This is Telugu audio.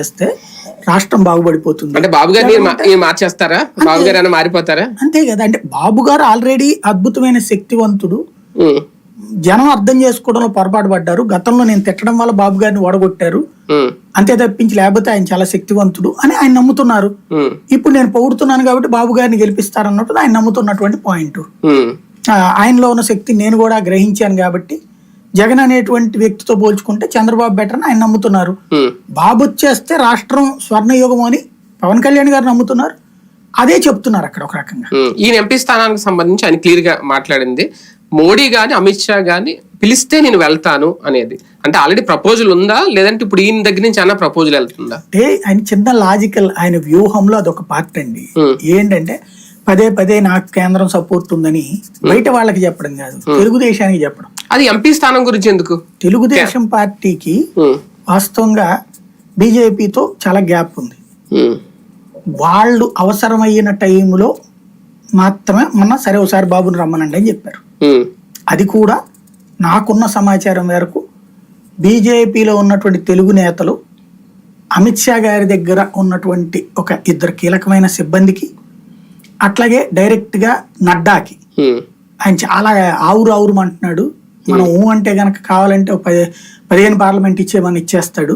చేస్తే రాష్ట్రం బాగుపడిపోతుంది. అంటే బాబు ఈ మార్చేస్తారా? బాబు గారు మారిపోతారా? అంతే కదా అంటే బాబు గారు ఆల్రెడీ అద్భుతమైన శక్తివంతుడు. జనం అర్థం చేసుకోవడంలో పొరపాటు పడ్డారు. గతంలో నేను తిట్టడం వల్ల బాబు గారిని ఓడగొట్టారు. అంతే తప్పించి లేకపోతే ఆయన చాలా శక్తివంతుడు అని ఆయన నమ్ముతున్నారు. ఇప్పుడు నేను పొగుడుతున్నాను కాబట్టి బాబు గారిని గెలిపిస్తారన్నట్టు ఆయన నమ్ముతున్నటువంటి పాయింట్ ఆయనలో ఉన్న శక్తి నేను కూడా గ్రహించాను కాబట్టి జగన్ అనేటువంటి వ్యక్తితో పోల్చుకుంటే చంద్రబాబు బెటర్ అని ఆయన నమ్ముతున్నారు. బాబు వచ్చేస్తే రాష్ట్రం స్వర్ణయుగం అని పవన్ కళ్యాణ్ గారు నమ్ముతున్నారు. అదే చెప్తున్నారు అక్కడ ఒక రకంగా. ఈయన ఎంపీ స్థానానికి సంబంధించి ఆయన క్లియర్గా మాట్లాడింది. మోడీ గాని అమిత్ షా గాని పిలిస్తే నేను వెళ్తాను అనేది. అంటే ఆల్రెడీ ప్రపోజల్ ఉందా? లేదంటే ఇప్పుడు ఈయన దగ్గర నుంచి అన్న ప్రపోజల్ వెళ్తుందా? అంటే ఆయన చిన్న లాజికల్ ఆయన వ్యూహంలో అదొక పార్ట్ అండి. ఏంటంటే పదే పదే నాకు కేంద్రం సపోర్ట్ ఉందని బయట వాళ్ళకి చెప్పడం కాదు. తెలుగుదేశానికి చెప్పడం. అది ఎంపీ స్థానం గురించి ఎందుకు? తెలుగుదేశం పార్టీకి వాస్తవంగా బీజేపీతో చాలా గ్యాప్ ఉంది. వాళ్ళు అవసరమైన టైంలో మాత్రమే మొన్న సరే ఒకసారి బాబుని రమ్మనండి అని చెప్పారు. అది కూడా నాకున్న సమాచారం మేరకు బీజేపీలో ఉన్నటువంటి తెలుగు నేతలు అమిత్ షా గారి దగ్గర ఉన్నటువంటి ఒక ఇద్దరు కీలకమైన సిబ్బందికి అట్లాగే డైరెక్ట్గా నడ్డాకి. ఆయన చాలా ఆవురు ఆవురు అంటున్నాడు మనం ఊ అంటే గనక కావాలంటే ఒక పది పదిహేను పార్లమెంట్ ఇచ్చేమని ఇచ్చేస్తాడు.